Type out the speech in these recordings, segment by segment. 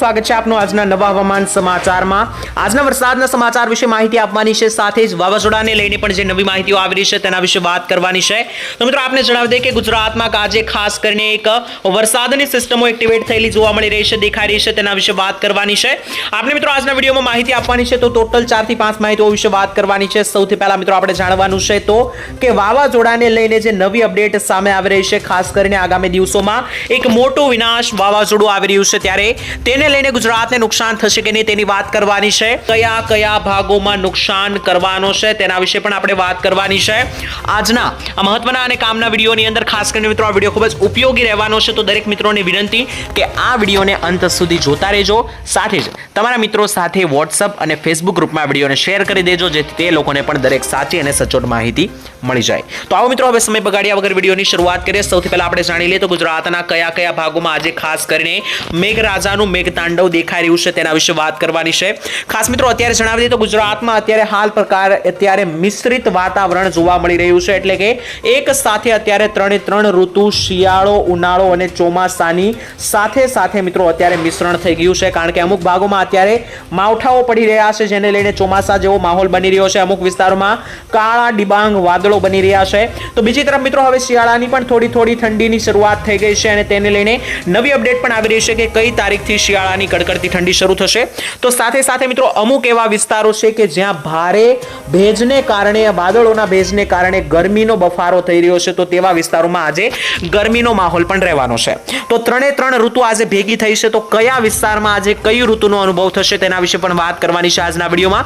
સ્વાગત છે આપનું આજના નવા હવામાન સમાચારમાં. આજના વરસાદના સમાચાર વિશે માહિતી આપવાની છે, સાથે જ વાવાઝોડાને લઈને પણ જે નવી માહિતીઓ આવી છે તેના વિશે વાત કરવાની છે. તો મિત્રો, આપને જણાવી દઈએ કે ગુજરાતમાં આજે ખાસ કરીને એક વરસાદની સિસ્ટમો એક્ટિવેટ થયેલી જોવા મળી રહી છે, દેખાઈ રહી છે તેના વિશે વાત કરવાની છે. આપણે મિત્રો, આજના વિડીયોમાં માહિતી આપવાની છે તો ટોટલ ચારથી પાંચ માહિતીઓ વિશે વાત કરવાની છે. સૌથી પહેલા મિત્રો, આપણે જાણવાનું છે તો કે વાવાઝોડાને લઈને જે નવી અપડેટ સામે આવી રહી છે, ખાસ કરીને આગામી દિવસોમાં એક મોટો વિનાશ વાવાઝોડું આવી રહ્યું છે. ત્યારે તેને લઈને ગુજરાતને નુકસાન થશે કે નહીં તેની વાત કરવાની છે. કયા કયા ભાગોમાં નુકસાન કરવાનો છે તેના વિશે પણ આપણે વાત કરવાની છે. આજના આ મહત્વના અને કામના વિડીયોની અંદર ખાસ કરીને મિત્રો આ વીડિયો ખૂબ જ ઉપયોગી રહેવાનો છે તો દરેક મિત્રોને વિનંતી કે આ વિડીયોને અંત સુધી જોતા રહેજો. સાથે જ તમારા મિત્રો સાથે વોટ્સઅપ અને ફેસબુક ગ્રુપમાં વિડીયોને શેર કરી દેજો જેથી તે લોકોને પણ દરેક સાચી અને સચોટ માહિતી મળી જાય. તો આવો મિત્રો, હવે સમય બગાડ્યા વગર વિડીયોની શરૂઆત કરીએ. સૌથી પહેલા આપણે જાણી લઈએ તો ગુજરાતના કયા કયા ભાગોમાં આજે ખાસ કરીને મેઘરાજાનું મેઘતાંડવ દેખાઈ રહ્યું છે તેના વિશે વાત કરવાની છે. ખાસ મિત્રો, અત્યારે જણાવી દઈએ તો ગુજરાતમાં અત્યારે હાલ પ્રકાર અત્યારે મિશ્રિત વાતાવરણ જોવા મળી રહ્યું છે. એટલે કે એક સાથે અત્યારે ત્રણે ત્રણ ઋતુ, શિયાળો, ઉનાળો અને ચોમાસાની સાથે સાથે મિત્રો અત્યારે મિશ્રણ થઈ ગયું છે. કારણ કે અમુક ભાગોમાં અત્યારે માવઠાઓ પડી રહ્યા છે, જેને લઈને ચોમાસા જેવો માહોલ બની રહ્યો છે. અમુક વિસ્તારોમાં કાળા ડિબાંગ વાદળો બની રહ્યા છે. તો બીજી તરફ મિત્રો, હવે શિયાળાની પણ થોડી થોડી ઠંડીની શરૂઆત થઈ ગઈ છે અને તેને લઈને નવી અપડેટ પણ આવી રહી છે કે કઈ તારીખથી શિયાળાની કડકડતી ઠંડી શરૂ થશે. તો સાથે સાથે મિત્રો, અમુક એવા વિસ્તારો છે કે જ્યાં ભારે ભેજને કારણે વાદળોના ભેજને કારણે ગરમીનો બફારો થઈ રહ્યો છે. તો તેવા વિસ્તારોમાં આજે ગરમીનો માહોલ પણ રહેવાનો છે. તો ત્રણે ત્રણ ઋતુ આજે ભેગી થઈ છે. તો કયા વિસ્તારમાં આજે કઈ ઋતુનો અનુભવ થશે તેના વિશે પણ વાત કરવાની છે આજના વિડીયોમાં.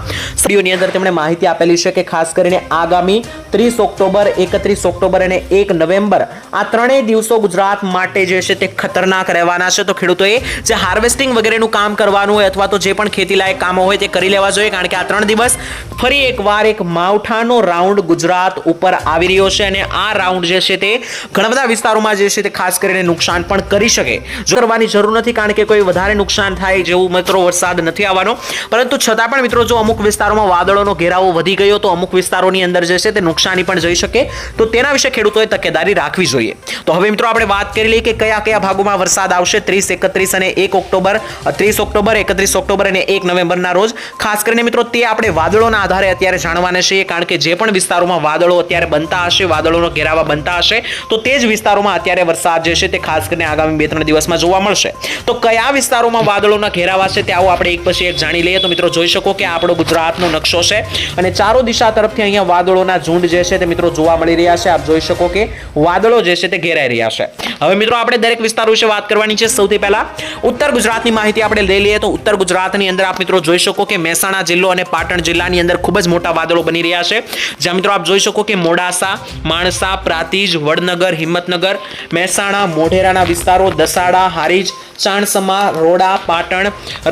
વિડીયોની અંદર તેમણે માહિતી આપેલી છે કે ખાસ કરીને આગામી ત્રીસ ઓક્ટોબર, એકત્રીસ ઓક્ટોબર અને એક નવેમ્બર. આ ત્રણેય દિવસો ગુજરાત માટે જે છે તે ખતરનાક રહેવાના છે. તો ખેડૂતોએ જે હાર્વેસ્ટિંગ વગેરેનું કામ કરવાનું હોય અથવા તો જે પણ ખેતીલાયક કામો હોય તે કરી લેવા જોઈએ, કારણ કે આ ત્રણ દિવસ ફરી એકવાર એક માવઠાનો રાઉન્ડ ગુજરાત ઉપર આવી રહ્યો છે અને આ રાઉન્ડ જે છે તે ઘણા બધા વિસ્તારોમાં જે છે તે ખાસ કરીને નુકસાન પણ કરી શકે. જો કરવાની જરૂર નથી, કારણ કે કોઈ વધારે નુકસાન થાય જેવું મિત્રો વરસાદ નથી આવવાનો. પરંતુ છતાં પણ મિત્રો, જો અમુક વિસ્તારોમાં વાદળોનો ઘેરાવો વધી ગયો, તો અમુક વિસ્તારોની અંદર જે છે તે નુકસાની પણ જઈ શકે, તો તેના વિશે ખેડૂતોએ તકેદારી રાખવી જોઈએ. તો હવે મિત્રો આપણે વાત કરી લઈએ કે કયા કયા ભાગોમાં વરસાદ આવશે, ત્રીસ, એકત્રીસ અને એક ઓક્ટોબર. ત્રીસ ઓક્ટોબર, એકત્રીસ ઓક્ટોબર અને એક નવેમ્બરના રોજ. ખાસ કરીને મિત્રો તે આપણે વાદળોના આધારે અત્યારે જાણવાના છીએ, કારણ કે જે પણ વિસ્તારોમાં વાદળો અત્યારે બનતા હશે, વાદળોનો ઘેરાવા બનતા હશે, તો તે જ વિસ્તારોમાં અત્યારે વરસાદ જે છે તે ખાસ કરીને આગામી બે, ત્રણ દિવસમાં જોવા મળશે. તો કયા વિસ્તારોમાં વાદળોના ઘેરાવા છે તે આવો આપણે એક પછી એક જાણી લઈએ. તો મિત્રો જોઈ શકો કે આપણો ગુજરાતનો નકશો છે. અને ચારો દિશા તરફથી અહીંયા વાદળોના ઝુંડ જે છે તે મિત્રો જોવા મળી રહ્યા છે. આપ જોઈ શકો કે વાદળો જે છે તે ઘેરાઈ રહ્યા છે. હવે મિત્રો આપણે દરેક વિસ્તાર વિશે વાત કરવાની છે. સૌથી પહેલા ઉત્તર ગુજરાતની માહિતી આપણે લઈ લઈએ તો ઉત્તર ગુજરાતની અંદર આપ મિત્રો જોઈ શકો કે મહેસાણા જિલ્લો અને પાટણ જિલ્લાની અંદર ખૂબ જ મોટા વાદળો બની રહ્યા છે. જ્યાં મિત્રો આપ જોઈ શકો કે મોડાસા, માણસા, પ્રાતિજ, વડનગર, હિંમતનગર, મહેસાણા, મોઢેરાના વિસ્તારો, દસાડા, હારીજ, ચાણસમા, રોડા, પાટણ,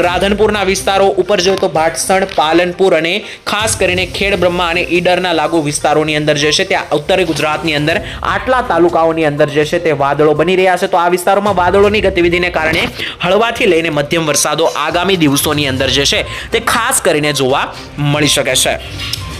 રાધનપુરના વિસ્તારો, ઉપર જોઈએ તો ભાટસણ, પાલનપુર અને ખાસ કરીને ખેડ બ્રહ્મા અને ઈડરના લાગુ વિસ્તારોની અંદર જે છે ત્યાં ઉત્તર ગુજરાતની અંદર આટલા તાલુકાઓની અંદર જે છે તે વાદળો બની રહ્યા છે. તો આ વિસ્તારોમાં વાદળોની ગતિવિધિને કારણે હળવાથી લઈને મધ્યમ વરસાદો આગામી દિવસોની અંદર જે છે તે ખાસ કરીને જોવા મળી શકે છે.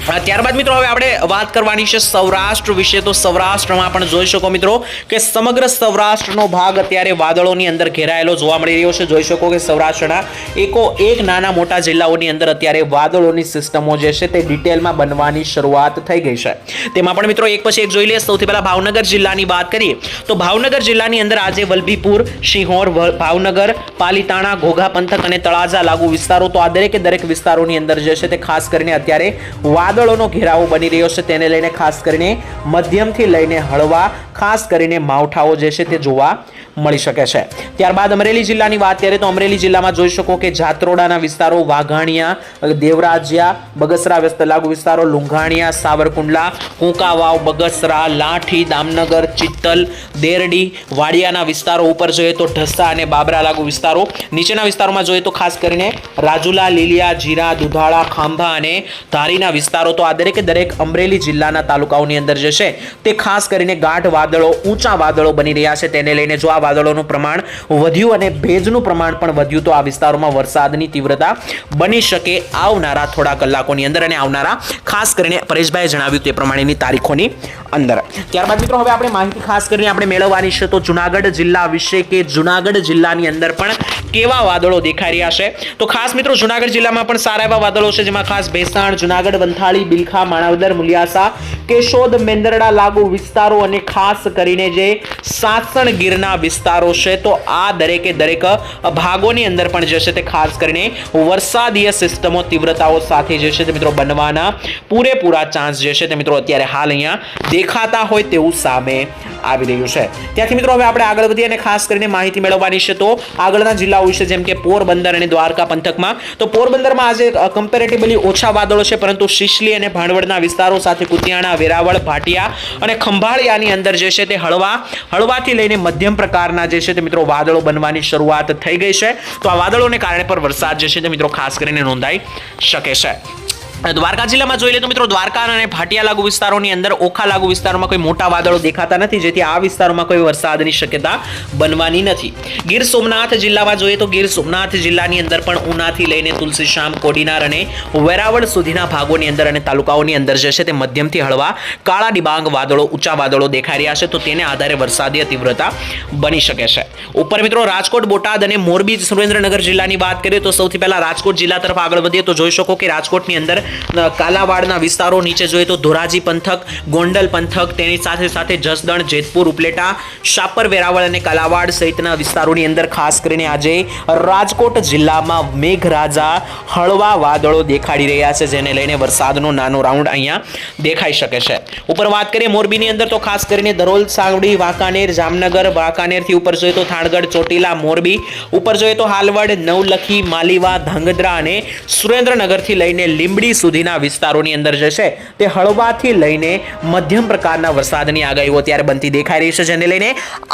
ત્યારબાદ મિત્રો હવે આપણે વાત કરવાની છે સૌરાષ્ટ્ર વિશે. તો સૌરાષ્ટ્રમાં પણ જોઈ શકો મિત્રો કે સમગ્ર સૌરાષ્ટ્રનો ભાગ અત્યારે વાદળોની અંદર ઘેરાયેલો જોવા મળી રહ્યો છે. જોઈ શકો કે સૌરાષ્ટ્રના એકો એક નાના મોટા જિલ્લાઓની અંદર અત્યારે વાદળોની સિસ્ટમો જે છે તે ડિટેલમાં બનવાની શરૂઆત થઈ ગઈ છે. તેમાં પણ મિત્રો એક પછી એક જોઈ લઈએ. સૌથી પહેલાં ભાવનગર જિલ્લાની વાત કરીએ. તો ભાવનગર જિલ્લાની અંદર આજે વલભીપુર સિંહોર ભાવનગર, પાલીતાણા, ઘોઘા પંથક અને તળાજા લાગુ વિસ્તારો. તો આ દરેકે દરેક વિસ્તારોની અંદર જે છે તે ખાસ કરીને અત્યારે વાદળોનો ઘેરાવો બની રહ્યો છે. તેને લઈને ખાસ કરીને મધ્યમથી લઈને હળવા ખાસ કરીને માવઠાઓ જે છે તે જોવા મળી શકે છે. ત્યારબાદ અમરેલી જિલ્લાની વાત કરીએ તો અમરેલી જિલ્લામાં જોઈ શકો કે જાત્રોડાના વિસ્તારો વાઘાણિયા દેવરાજિયા, બગસરા વ્યસ્ત લાગુ વિસ્તારો, લુંઘાણિયા, સાવરકુંડલા, કુંકાવાવ, બગસરા, લાઠી, દામનગર, ચિત્તલ, દેરડી, વાડિયાના વિસ્તારો ઉપર જોઈએ તો ઢસા અને બાબરા લાગુ વિસ્તારો. નીચેના વિસ્તારોમાં જોઈએ તો ખાસ કરીને રાજુલા, લીલિયા, જીરા, દુધાળા, ખાંભા અને ધારીના વિસ્તારો. તો આ દરેકે દરેક અમરેલી જિલ્લાના તાલુકાઓની અંદર જે છે તે ખાસ કરીને ગાઢ વાદળો, ઊંચા વાદળો બની રહ્યા છે. તેને લઈને જો આ વાદળોનું પ્રમાણ વધ્યું અને ભેજનું પ્રમાણ પણ વધ્યું, તો આ વિસ્તારોમાં વરસાદની તીવ્રતા બની શકે આવનારા થોડા કલાકોની અંદર અને આવનારા ખાસ કરીને પરેશભાઈએ જણાવ્યું તે પ્રમાણેની તારીખોની અંદર. ત્યારબાદ મિત્રો, હવે આપણે માહિતી ખાસ કરીને આપણે મેળવવાની છે. તો જુનાગઢ જિલ્લા વિશે કે જુનાગઢ જિલ્લાની અંદર પણ કેવા વાદળો દેખાઈ રહ્યા છે? તો ખાસ મિત્રો, જુનાગઢ જિલ્લામાં પણ સારા એવા વાદળો છે, જેમાં ખાસ ભેસાણ, જુનાગઢ, વંથાળી, બિલખા, માણાવદર, મુલિયાસા, કેશોદ, મેંદરડા લાગુ વિસ્તારો અને ખાસ કરીને જે સાસણ ગીરના વિસ્તારો છે, તો આ દરેકે દરેક ભાગોની અંદર પણ જે છે તે ખાસ કરીને વરસાદીય સિસ્ટમો તીવ્રતાઓ સાથે જે છે તે મિત્રો બનવાના પૂરેપૂરા ચાન્સ જે છે તે મિત્રો અત્યારે હાલ અહીંયા દેખાતા હોય તેવું સામે આવી રહ્યું છે. ત્યાંથી મિત્રો હવે આપણે આગળ વધીએ અને ખાસ કરીને માહિતી મેળવવાની છે તો આગળના જિલ્લાઓ વિશે જેમ કે પોરબંદર અને દ્વારકા પંથકમાં. તો પોરબંદરમાં આજે કમ્પેરેટિવલી ઓછા વાદળો છે, પરંતુ શિશલી અને ભાણવડના વિસ્તારો સાથે કુતિયાણા, વેરાવળ, ભાટિયા અને ખંભાળિયાની અંદર જે છે તે હળવા, હળવાથી લઈને મધ્યમ પ્રકારના જે છે તે મિત્રો વાદળો બનવાની શરૂઆત થઈ ગઈ છે. તો આ વાદળોને કારણે પણ વરસાદ જે છે તે મિત્રો ખાસ કરીને નોંધાઈ શકે છે. દ્વારકા જિલ્લામાં જોઈ લે તો મિત્રો દ્વારકા અને ભાટિયા લાગુ વિસ્તારોની અંદર ઓખા લાગુ વિસ્તારોમાં કોઈ મોટા વાદળો દેખાતા નથી, જેથી આ વિસ્તારોમાં કોઈ વરસાદની શક્યતા બનવાની નથી. ગીર સોમનાથ જિલ્લામાં જોઈએ તો ગીર સોમનાથ જિલ્લાની અંદર પણ ઉનાથી લઈને તુલસીશ્યામ કોડીનાર અને વેરાવળ સુધીના ભાગોની અંદર અને તાલુકાઓની અંદર જે છે તે મધ્યમથી હળવા કાળા ડિબાંગ વાદળો, ઊંચા વાદળો દેખાઈ રહ્યા છે, તો તેને આધારે વરસાદી તીવ્રતા બની શકે છે. ઉપર મિત્રો રાજકોટ, બોટાદ અને મોરબી સુરેન્દ્રનગર જિલ્લાની વાત કરીએ તો સૌથી પહેલા રાજકોટ જિલ્લા તરફ આગળ વધીએ તો જોઈ શકો કે રાજકોટની અંદર કાલાવાડના વિસ્તારો નીચે જોઈએ તો ધોરાજી પંથક, ગોંડલ પંથક, તેની સાથે સાથે જસદણ, જેતપુર, ઉપલેટા શાપર વેરાવળ અને કાલાવાડ સહિતના વિસ્તારોની અંદર ખાસ કરીને આજે રાજકોટ જિલ્લામાં મેઘરાજા હળવા વાદળો દેખાડી રહ્યા છે, જેને લઈને વરસાદનો નાનો રાઉન્ડ અહીંયા દેખાઈ શકે છે. ઉપર વાત કરીએ મોરબીની અંદર તો ખાસ કરીને દરોલ, સાવડી, વાંકાનેર, જામનગર, વાંકાનેરથી ઉપર જોઈએ તો થાણગઢ, ચોટીલા, મોરબી, ઉપર જોઈએ તો હાલવડ, નવલખી, માલીવા, ધાંગધ્રા અને સુરેન્દ્રનગરથી લઈને લીંબડી સુધીના વિસ્તારોની અંદર જે છે તે હળવાથી લઈને મધ્યમ પ્રકારના વરસાદની આગાહીઓ અત્યારે બનતી દેખાઈ રહી છે, જેને લઈને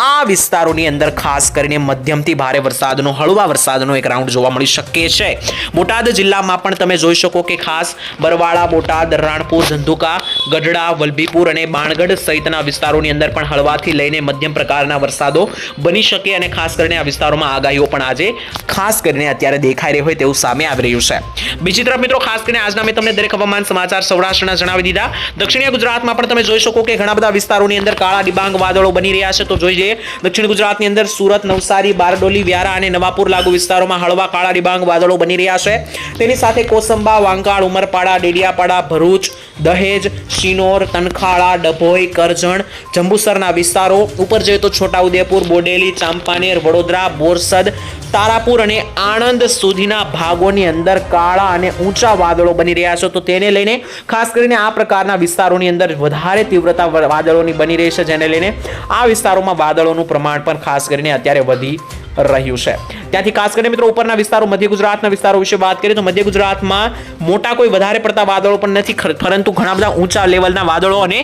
આ વિસ્તારોની અંદર ખાસ કરીને મધ્યમથી ભારે વરસાદનો, હળવા વરસાદનો એક રાઉન્ડ જોવા મળી શકે છે. બોટાદ જિલ્લામાં પણ તમે જોઈ શકો કે ખાસ બરવાળા, બોટાદ, રાણપુર ધંધુકા ગઢડા, વલભીપુર અને બાણગઢ સહિતના વિસ્તારોની અંદર પણ હળવાથી લઈને મધ્યમ પ્રકારના વરસાદો બની શકે અને ખાસ કરીને આ વિસ્તારોમાં આગાહીઓ પણ આજે ખાસ કરીને અત્યારે દેખાઈ રહી હોય તેવું સામે આવી રહ્યું છે. બીજી તરફ મિત્રો, ખાસ કરીને આજના મેં તમને દરેક હવામાન સમાચાર સૌરાષ્ટ્રના જણાવી દીધા. દક્ષિણીય ગુજરાતમાં પણ તમે જોઈ શકો કે ઘણા બધા વિસ્તારોની અંદર કાળા ડિબાંગ વાદળો બની રહ્યા છે. તો જોઈ જઈએ દક્ષિણ ગુજરાતની અંદર સુરત, નવસારી, બારડોલી, વ્યારા અને નવાપુર લાગુ વિસ્તારોમાં હળવા કાળા ડિબાંગ વાદળો બની રહ્યા છે. તેની સાથે કોસંબા, વાંકાળ, ઉમરપાડા, ડેડિયાપાડા, ભરૂચ દહેજ, શિનોર, તનખાળા, ડભોઈ, કરજણ, જંબુસરના વિસ્તારો, ઉપર જોઈએ તો છોટાઉદેપુર, બોડેલી, ચાંપાનેર, વડોદરા, બોરસદ, તારાપુર અને આણંદ સુધીના ભાગોની અંદર કાળા અને ઊંચા વાદળો બની રહ્યા છે. તો તેને લઈને ખાસ કરીને આ પ્રકારના વિસ્તારોની અંદર વધારે તીવ્રતા વાદળોની બની રહી છે. જેને લઈને આ વિસ્તારોમાં વાદળોનું પ્રમાણ પણ ખાસ કરીને અત્યારે વધી રહ્યું છે. ત્યાંથી ખાસ કરીને મિત્રો ઉપરના વિસ્તારો, મધ્ય ગુજરાતના વિસ્તારો વિશે વાત કરીએ તો મધ્ય ગુજરાતમાં મોટા કોઈ વધારે પડતા વાદળો પણ નથી પરંતુ ઘણા બધા ઊંચા લેવલના વાદળો અને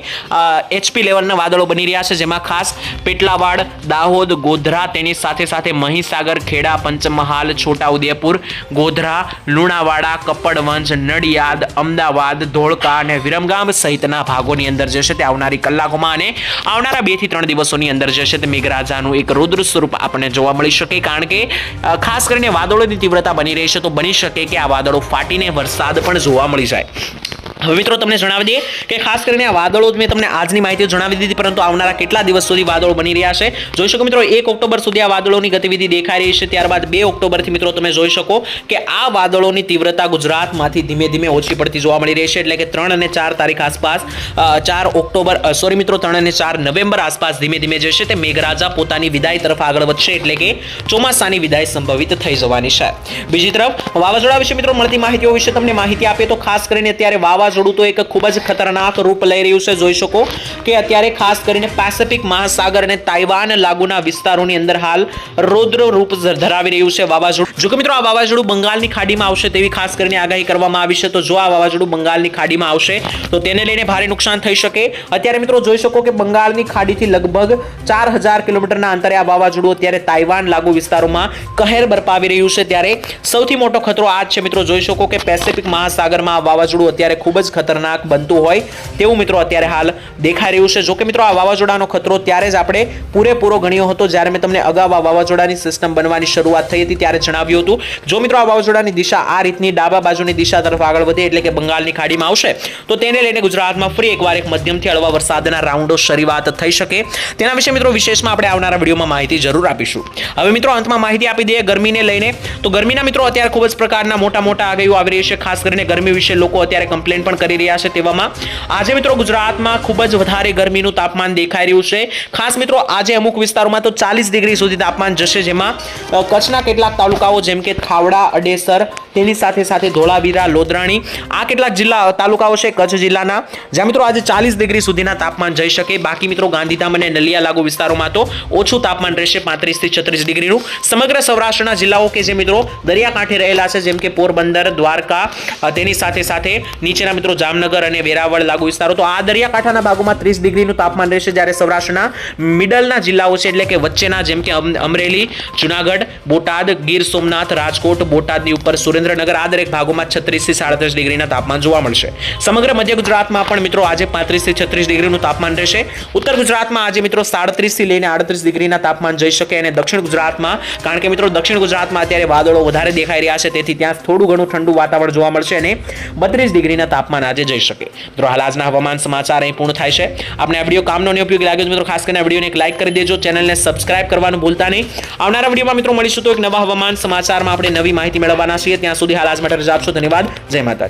એચપી લેવલના વાદળો બની રહ્યા છે, જેમાં ખાસ પેટલાવાડ, દાહોદ, ગોધરા, તેની સાથે સાથે મહીસાગર, ખેડા, પંચમહાલ, છોટાઉદેપુર, ગોધરા, લુણાવાડા, કપડવંજ, નડિયાદ, અમદાવાદ, ધોળકા અને વિરમગામ સહિતના ભાગોની અંદર જે છે તે આવનારી કલાકોમાં અને આવનારા બેથી ત્રણ દિવસોની અંદર જે છે તે મેઘરાજાનું એક રુદ્ર સ્વરૂપ આપણને જોવા મળી શકે કારણ કે ખાસ કરીને વાદળોની તીવ્રતા બની રહી છે, તો બની શકે કે આ વાદળો ફાટીને વરસાદ પણ જોવા મળી જાય. હવે મિત્રો તમને જણાવી દઈએ કે ખાસ કરીને આ વાદળો જ મેં તમને આજની માહિતી જણાવી દીધી, પરંતુ આવનારા કેટલા દિવસ સુધી વાદળો બની રહ્યા છે? જોઈ શકો મિત્રો, એક ઓક્ટોબર સુધી આ વાદળોની ગતિવિધિ દેખાઈ રહી છે, ત્યારબાદ બે ઓક્ટોબરથી મિત્રો તમે જોઈ શકો કે આ વાદળોની તીવ્રતા ગુજરાતમાંથી ધીમે ધીમે ઓછી પડતી જોવા મળી રહી છે, એટલે કે ત્રણ અને ચાર તારીખ આસપાસ ચાર ઓક્ટોબર સોરી મિત્રો, ત્રણ અને ચાર નવેમ્બર આસપાસ ધીમે ધીમે જે છે તે મેઘરાજા પોતાની વિદાય તરફ આગળ વધશે, એટલે કે ચોમાસાની વિદાય સંભવિત થઈ જવાની છે. બીજી તરફ વાવાઝોડા વિશે મિત્રો મળતી માહિતીઓ વિશે તમને માહિતી આપે તો ખાસ કરીને અત્યારે વાવાઝોડું તો એક ખૂબ જ ખતરનાક રૂપ લઈ રહ્યું છે. જોઈ શકો કે અત્યારે ખાસ કરીને પેસિફિક મહાસાગર અને તાઇવાન લાગુના વિસ્તારોની અંદર હાલ રૌદ્ર રૂપ ધરાવી રહ્યું છે વાવાઝોડું. જો કે મિત્રો, આ વાવાઝોડું બંગાળની ખાડીમાં આવશે તેવી ખાસ કરીને આગાહી કરવામાં આવી છે. તો જો આ વાવાઝોડું બંગાળની ખાડીમાં આવશે, તો તેને લઈને ભારે નુકસાન થઈ શકે. અત્યારે મિત્રો, જોઈ શકો કે બંગાળની ખાડીથી લગભગ ચાર હજાર કિલોમીટરના અંતરે આ વાવાઝોડું અત્યારે તાઇવાન લાગુ વિસ્તારોમાં કહેર બરપાવી રહ્યું છે. ત્યારે સૌથી મોટો ખતરો આ છે મિત્રો. જોઈ શકો કે પેસિફિક મહાસાગરમાં આ વાવાઝોડું અત્યારે ખૂબ જ ખતરનાક બનતું હોય તેવું મિત્રો અત્યારે હાલ દેખાઈ રહ્યું છે. જોકે મિત્રો આ વાવાઝોડાનો ખતરો ત્યારે જ આપણે પૂરેપૂરો ગણ્યો હતો જ્યારે મેં તમને અગાઉ આ વાવાઝોડાની સિસ્ટમ બનવાની શરૂઆત થઈ હતી ત્યારે જણાવ્યું હતું. જો મિત્રો આ વાવાઝોડાની દિશા આ રીતની ડાબા બાજુની દિશા તરફ આગળ વધે એટલે કે બંગાળની ખાડીમાં આવશે, તો તેને લઈને ગુજરાતમાં ફરી એકવાર એક મધ્યમથી હળવા વરસાદના રાઉન્ડો શરૂઆત થઈ શકે. તેના વિશે મિત્રો વિશેષમાં આપણે આવનારા વિડીયોમાં માહિતી જરૂર આપીશું. હવે મિત્રો અંતમાં માહિતી આપી દઈએ ગરમીને લઈને. તો ગરમીના મિત્રો અત્યારે ખૂબ જ પ્રકારના મોટા મોટા આગાહીઓ આવી રહી છે, ખાસ કરીને ગરમી વિશે લોકો અત્યારે કમ્પ્લેન પણ કરી રહ્યા છે તેવામાં. આજે મિત્રો ગુજરાતમાં ખૂબ જ વધારે ગરમીનું તાપમાન દેખાઈ રહ્યું છે. ખાસ મિત્રો, આજે અમુક વિસ્તારોમાં તો ચાલીસ ડિગ્રી સુધી તાપમાન જશે, જેમાં કચ્છના કેટલાક તાલુકાઓ જેમ કે ખાવડા, અડેસર તેની સાથે સાથે ધોળાવીરા લોધરાણી આ કેટલાક જિલ્લા તાલુકાઓ છે કચ્છ જિલ્લાના. જ્યાં મિત્રો આજે ચાલીસ ડિગ્રી સુધીના તાપમાન જઈ શકે. બાકી મિત્રો ગાંધીધામ અને નલિયા લાગુ વિસ્તારોમાં તો ઓછું તાપમાન રહેશે પાંત્રીસથી છત્રીસ ડિગ્રીનું. સમગ્ર સૌરાષ્ટ્રના જિલ્લાઓ કે જે મિત્રો દરિયાકાંઠે રહેલા છે, જેમ કે પોરબંદર, દ્વારકા તેની સાથે સાથે નીચેના મિત્રો જામનગર અને વેરાવળ લાગુ વિસ્તારો. તો આ દરિયાકાંઠાના ભાગોમાં ત્રીસ ડિગ્રીનું તાપમાન રહેશે જ્યારે સૌરાષ્ટ્રના મિડલના જિલ્લાઓ છે, એટલે કે વચ્ચેના જેમ કે અમ- અમરેલી, જુનાગઢ, બોટાદ, ગીર સોમનાથ, રાજકોટ, બોટાદની ઉપર સુરેન્દ્રનગર આ દરેક ભાગોમાં છત્રીસથી સાડત્રીસ ડિગ્રીના તાપમાન જોવા મળશે. સમગ્ર મધ્ય ગુજરાતમાં પણ મિત્રો આજે પાંત્રીસથી છત્રીસ ડિગ્રીનું તાપમાન રહેશે. ઉત્તર ગુજરાતમાં આજે મિત્રો સાડત્રીસથી લઈને આડત્રીસ ડિગ્રીના તાપમાન જઈ શકે અને દક્ષિણ ગુજરાતમાં, કારણ કે મિત્રો દક્ષિણ ગુજરાતમાં અત્યારે વાદળો વધારે દેખાઈ રહ્યા છે, તેથી ત્યાં થોડું ઘણું ઠંડુ વાતાવરણ જોવા મળશે અને બત્રીસ ડિગ્રીના તાપમાન આજે જઈ શકે. મિત્રો હાલ આજના હવામાન સમાચાર અહીં પૂર્ણ થાય છે. આપણે આ વીડિયો કામનો અને ઉપયોગી લાગ્યો મિત્રો ખાસ કરીને આ વિડીયોને એક લાઈક કરી દેજો, ચેનલને સબસ્ક્રાઇબ કરવાનું ભૂલતા નહીં. આવનારા વિડીયોમાં મિત્રો મળીશું તો એક નવા હવામાન સમાચારમાં આપણે નવી માહિતી મેળવવાના છીએ. ત્યાં સુધી હાલ આજ માટે રજા આપશો. ધન્યવાદ. જય માતા